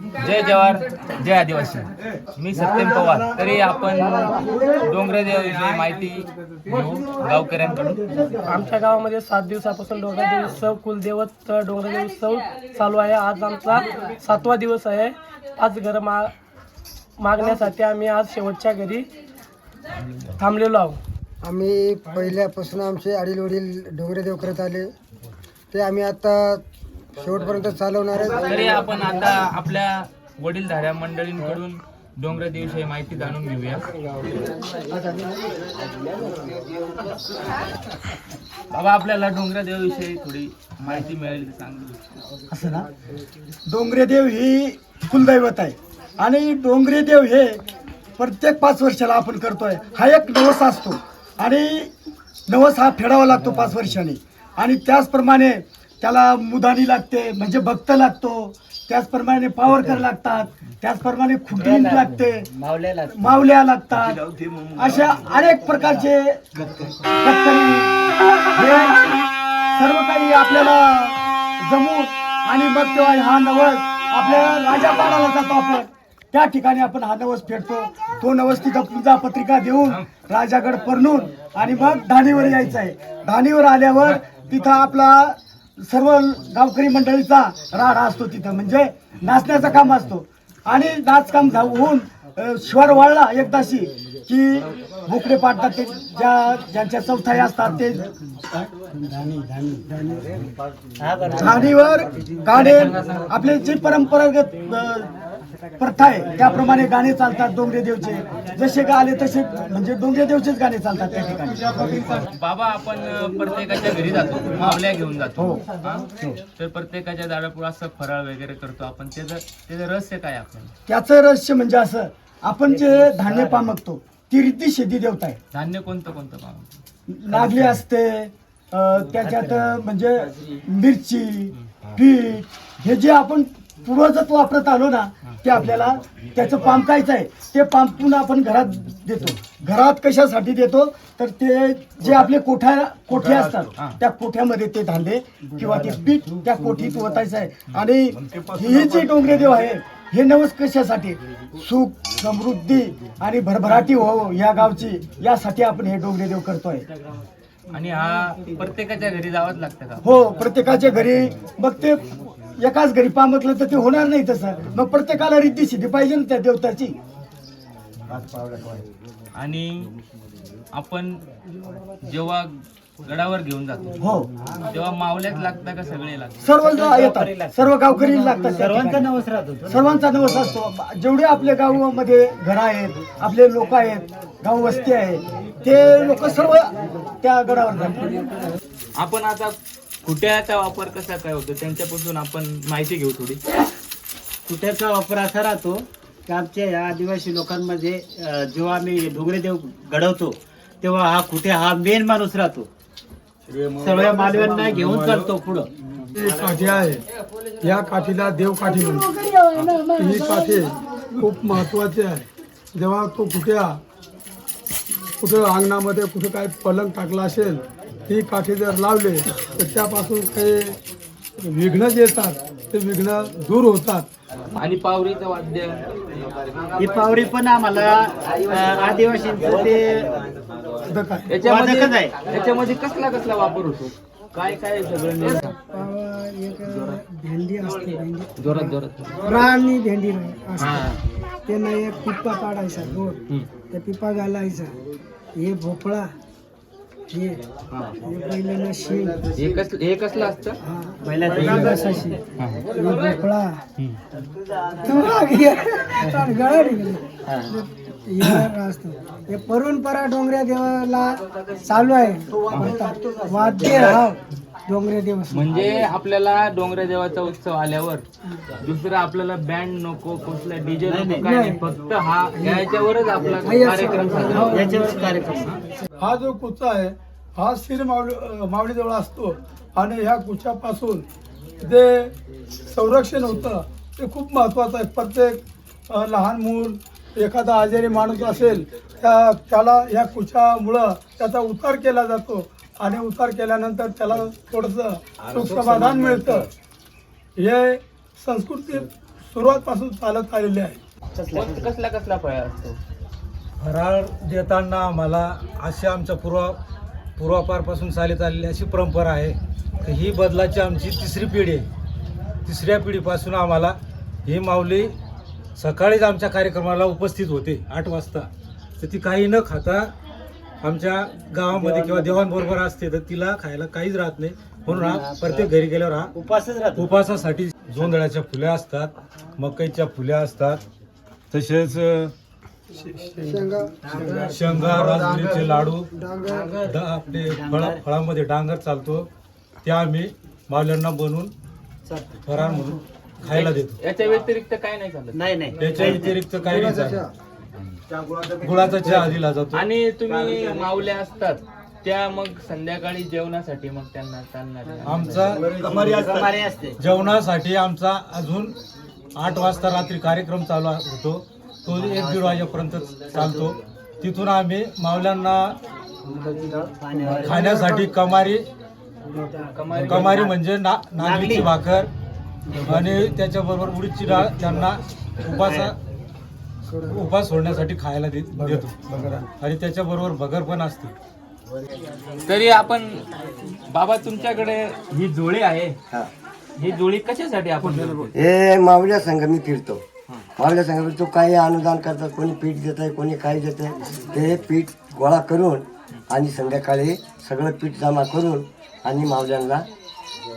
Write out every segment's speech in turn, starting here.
जय जवार जय आदिवासी. मी सत्यम पवार. तरी आपण डोंगरदेवाविषयी माहिती घेऊ गावकऱ्यांकडून. आमच्या गावामध्ये सात दिवसापासून डोंगरदेव उत्सव कुलदेवत डोंगरदेव उत्सव चालू आहे. आज आमचा सातवा दिवस आहे. आज घर मा मागण्यासाठी आम्ही आज शेवटच्या घरी थांबलेलो आहोत. आम्ही पहिल्यापासून आमचे आडील वडील डोंगरेदेव करत आले. ते आम्ही आता शेवटपर्यंत चालवणार आहे तरी आपण आता आपल्या वडीलधाऱ्या मंडळींकडून डोंगरदेवीविषयी माहिती जाणून घेऊया. बाबा आपल्याला डोंगरदेवाविषयी थोडी माहिती मिळेल असं ना? डोंगरेदेव ही कुलदैवत आहे. आणि डोंगरेदेव हे प्रत्येक पाच वर्षाला आपण करतोय. हा एक नवस असतो. आणि नवस हा फेडावा लागतो पाच वर्षांनी. आणि त्याचप्रमाणे त्याला मुदानी लागते म्हणजे भक्त लागतो. त्याचप्रमाणे पावरकर लागतात त्याचप्रमाणे खुटी लागते मावल्या लागतात. अशा अनेक प्रकारचे हे सर्व काही आपल्याला जमून आणि मग तेव्हा हा नवस आपल्या राजापाडाला जातो आपण. त्या ठिकाणी आपण हा नवस फेडतो. तो नवस तिथं पूजा पत्रिका देऊन राजाकडे परणून आणि मग धाणीवर यायचं आहे. धाणीवर आल्यावर तिथं आपला सर्व गावकरी मंडळीचा राडा असतो तिथं. म्हणजे नाचण्याचं काम असतो. आणि नाचकाम झा- होऊन श्वर वाळला एकदाशी की बोकडे पाडतात ते ज्या ज्यांच्या चौथाई असतात ते. झाडीवर गाणे आपले जे परंपरागत प्रथा आहे. त्याप्रमाणे गाणे चालतात डोंगरे देवचे. जसे गाले तसे म्हणजे डोंगरे देवचेच गाणे चालतात त्या ठिकाणी. बाबा आपण प्रत्येकाच्या घरी जातो. मावल्या घेऊन जातो. हा? तर प्रत्येकाच्या दारापुढे असं फराळ वगैरे करतो आपण. त्याचं त्याचं रहस्य काय आपल्याला? त्याचं रहस्य म्हणजे असं आपण जे धान्य पामकतो ती रिद्धी शेती देवता आहे. धान्य कोणतं कोणतं पाहतो नागली असते त्याच्यात म्हणजे मिरची पीठ हे जे आपण पूर्वजत्व वापरत आलो ना ते आपल्याला त्याचं पामकायचं आहे. ते पामपून आपण घरात देतो. घरात कशासाठी देतो? तर ते जे आपले कोठा कोठे असतात त्या कोठ्यामध्ये ते धांदे किंवा ते पीठ त्या कोठीत ओतायचं आहे. आणि हे जे डोंगरे देव आहे हे नवस कशासाठी? सुख समृद्धी आणि भरभराटी हो या गावची यासाठी आपण हे डोंगरे देव करतोय. आणि हा प्रत्येकाच्या घरी जावंच लागतं का? हो प्रत्येकाच्या घरी. मग ते एकाच घरी पामकलं तर ते होणार नाही तसं. मग प्रत्येकाला रिद्धी सिद्धी पाहिजे ना त्या देवताची. आणि आपण जेव्हा गडावर घेऊन जातो हो. तेव्हा मावल्यात लागतं का सगळे लागतात सर्व ज- येतात सर्व गावकरी लागतात. सर्वांचा नवस राहतो. सर्वांचा नवस असतो. जेवढे आपल्या गावामध्ये घर आहेत आपले लोक आहेत गाव वस्ती आहे ते लोक सर्व त्या गडावर जातात. आपण आता कुट्याचा वापर कसा काय होतो? त्यांच्यापासून आपण माहिती घेऊ थोडी. कुट्याचा वापर असा राहतो की आमच्या या आदिवासी लोकांमध्ये जेव्हा आम्ही डोंगरेदेव घडवतो तेव्हा हा कुठे हा मेन माणूस राहतो. सगळ्या मालव्यांना घेऊन चालतो पुढं. ही काठी आहे. या काठीला देव काठी म्हणतो ही काठी खूप महत्वाची आहे. जेव्हा तो कुठ्या कुठं अंगणामध्ये कुठं काय पलंग टाकला असेल ही काठी जर लावले तर त्यापासून काही विघ्न जे येतात ते विघ्न दूर होतात. आणि पावरीचं वाद्य? ही पावरी पण आम्हाला आदिवासींचं ते आहे. याच्यामध्ये वादकच आहे. याच्यामध्ये कसला कसला वापर होतो? काय काय सगळं नेमकं? एक भेंडी असते भेंडी. जोरात जोरात. राणी भेंडी असते हा. त्यांना एक पिप्पा काढायचा गोड. हम्म. त्या पिप्पा घालायचा. हे भोपळा हे हा. कसलं असतं हा हा. हे भोपळा हम्म. गळा हे असतं हे परंपरा डोंगऱ्या देवाला चालू आहे वाद्य हा डोंगऱ्या देव म्हणजे आपल्याला डोंगरे देवाचा उत्सव आल्यावर दुसरं आपल्याला बँड नको कुठला डीजे नको काय नाही. फक्त हा याच्यावरच आपला कार्यक्रम साजरा होतो. याच्यावर कार्यक्रम. हा जो कुचा आहे हा शिर मावळी मावळीजवळ असतो. आणि ह्या कुच्यापासून जे संरक्षण होतं ते खूप महत्त्वाचं आहे. प्रत्येक अ, लहान मूल एखादा आजारी माणूस असेल त्या त्याला ह्या कुच्यामुळं त्याचा उतार केला जातो. आणि उतार केल्यानंतर त्याला थोडंसं सुख समाधान मिळतं. हे संस्कृती सुरुवातपासून चालत आलेले आहे. कसला कसला फळ असतो? फराळ देताना आम्हाला अशी आमच्या पूर्व पूर्वापारपासून चालत आलेली अशी परंपरा आहे. की ही बदलाची आमची तिसरी पिढी आहे. तिसऱ्या पिढीपासून आम्हाला ही माऊली सकाळीच आमच्या कार्यक्रमाला उपस्थित होते आठ वाजता. तर ती काही न खाता आमच्या गावामध्ये किंवा देवांबरोबर असते तर तिला खायला काहीच राहत नाही. म्हणून हा प्रत्येक घरी गेल्यावर हा उपासच राहतो उपवासासाठी जोंधळ्याच्या फुल्या असतात मकईच्या फुल्या असतात तसेच शेंगा. राजगिरीचे लाडू आपले फळ फळामध्ये डांगर चालतो त्या आम्ही मावल्यांना बनवून फराळ म्हणून खायला देतो. याच्या व्यतिरिक्त काय नाही चालत? नाही नाही. त्याच्या व्यतिरिक्त काही नाही चालत. गुळाचा चहा दिला जातो. आणि तुम्ही माऊल्या असतात त्या मग संध्याकाळी जेवणासाठी मग त्यांना चालणार आमचा कमारे असते. जेवणासाठी आमचा अजून आठ वाजता रात्री कार्यक्रम चालू होतो. तो एक दीड वाजेपर्यंत चालतो. तिथून आम्ही मावल्यांना खाण्यासाठी कमारी कमारी म्हणजे ना नागलीची भाकर आणि त्याच्याबरोबर उडीदची डाळ त्यांना उपासा उपास सोडण्यासाठी खायला देतो आणि त्याच्याबरोबर भगर पण असते. तरी आपण बाबा तुमच्याकडे ही जोळी आहे. ही. जोळी कशासाठी आपण करतो? हे मावल्या संघ मी फिरतो. मावल्या संघ फिरतो काही अनुदान करतात कोणी पीठ देत आहे कोणी काही देत आहे ते पीठ गोळा करून आणि संध्याकाळी सगळं पीठ जमा करून आणि मावल्यांना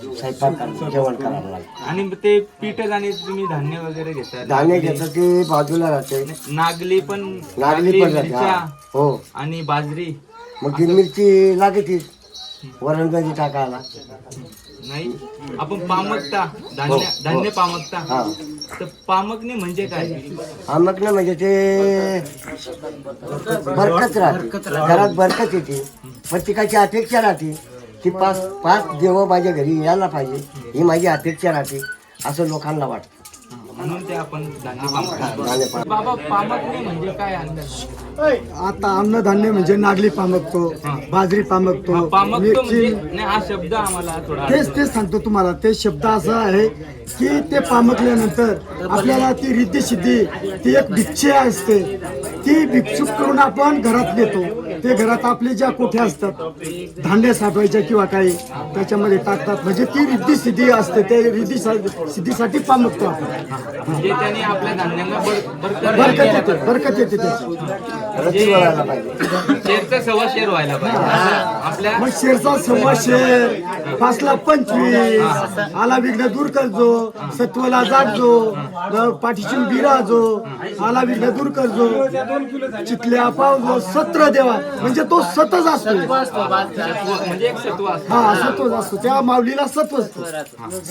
स्वयंपाक करा- जेवण करावं लागतं आणि ते पीठच आणि तुम्ही धान्य वगैरे घेतात धान्य घेतं ते बाजूला राहते. नागली पण नागली पण राहते मिरच्या हा. हो. आणि बाजरी. मग ती मिरची लागतीच वरण भाजी टाकायला. नाही आपण पामकता धान्य हो. धान्य पामकता. हा. तर पामकणे म्हणजे काय? हा मग ना म्हणजे ते बरकत राहते. घरात बरकत येते. प्रत्येकाची अपेक्षा राहते. की पाच पाच देव माझ्या घरी यायला पाहिजे ही माझी अपेक्षा राहते असं लोकांना वाटतं. म्हणून ते आपण धान्य पामकता धान्य पामक. बाबा पामकणे म्हणजे काय अंदाज आता अन्नधान्य म्हणजे नागली पामकतो बाजरी पामकतो पामकतो म्हणजे मिरची नाही हा शब्द आम्हाला थोडा तेच तेच सांगतो तुम्हाला ते शब्द असा आहे की ते पामकल्यानंतर आपल्याला ती रिद्धी सिद्धी ती एक भिक्षा असते. ती भिक्षुक करून आपण घरात नेतो. ते घरात आपले ज्या कोठ्या असतात धान्य साठवायच्या किंवा काही त्याच्यामध्ये टाकतात. म्हणजे ती रिद्धी सिद्धी असते ते रिद्धी सा- सिद्धीसाठी पामकतो आपण. म्हणजे त्याने आपल्या धान्यांना बर- बरकत बरकत येते बरकत येते त्याची. शेरचा सव्वा शेर व्हायला पाहिजे. असं आपल्या मग शेरचा सव्वा शेर पाचला पंचवीस आला विघ्न दूर करजो सत्वला जागजो पाठीशी बिराजो आला विघ्न दूर करजो चितल्या पावजो सत्र देवा. म्हणजे तो सतच असतो म्हणजे एक सत्व असतं. हा सत्वच असतो. त्या माऊलीला सत्व असतो.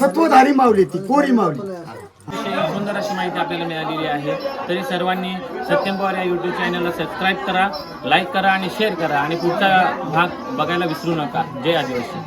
सत्वधारी माऊली ती कोरी माऊली. सुंदर अशी माहिती आपल्याला मिळालेली आहे. तरी सर्वांनी सत्यम पवार या यूट्यूब चॅनलला सबस्क्राईब करा लाईक करा आणि शेअर करा. आणि पुढचा भाग बघायला विसरू नका. जय आदिवासी.